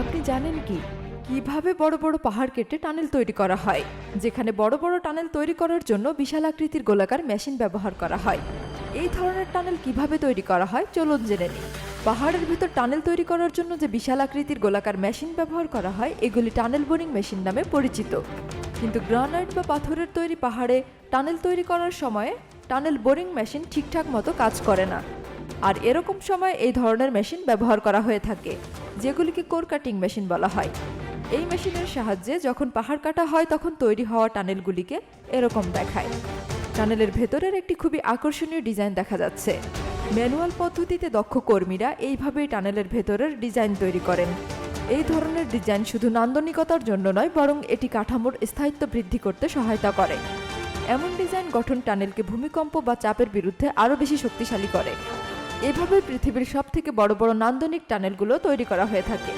আপনি জানেন কি? কীভাবে বড় বড় পাহাড় কেটে টানেল তৈরি করা হয়? যেখানে বড় বড় টানেল তৈরি করার জন্য বিশাল আকৃতির গোলাকার মেশিন ব্যবহার করা হয়। এই ধরনের টানেল কীভাবে তৈরি করা হয় চলুন জেনে নিই। পাহাড়ের ভিতর টানেল তৈরি করার জন্য যে বিশাল আকৃতির গোলাকার মেশিন ব্যবহার করা হয়, এগুলি টানেল বোরিং মেশিন নামে পরিচিত। কিন্তু গ্রানাইট বা পাথরের তৈরি পাহাড়ে টানেল তৈরি করার সময় টানেল বোরিং মেশিন ঠিকঠাক মতো কাজ করে না। আর এরকম সময় এই ধরনের মেশিন ব্যবহার করা হয়ে থাকে। যেগুলিকে কোর কাটিং মেশিন বলা হয়। এই মেশিনের সাহায্যে যখন পাহাড় কাটা হয়, তখন তৈরি হওয়া টানেলগুলিকে এরকম দেখায়। টানেলের ভেতরের একটি খুবই আকর্ষণীয় ডিজাইন দেখা যাচ্ছে। ম্যানুয়াল পদ্ধতিতে দক্ষ কর্মীরা এইভাবেই টানেলের ভেতরের ডিজাইন তৈরি করেন। এই ধরনের ডিজাইন শুধু নান্দনিকতার জন্য নয়, বরং এটি কাঠামোর স্থায়িত্ব বৃদ্ধি করতে সহায়তা করে। এমন ডিজাইন গঠন টানেলকে ভূমিকম্প বা চাপের বিরুদ্ধে আরও বেশি শক্তিশালী করে। এভাবে পৃথিবীর সবথেকে বড় বড় নান্দনিক টানেলগুলো তৈরি করা হয়ে থাকে।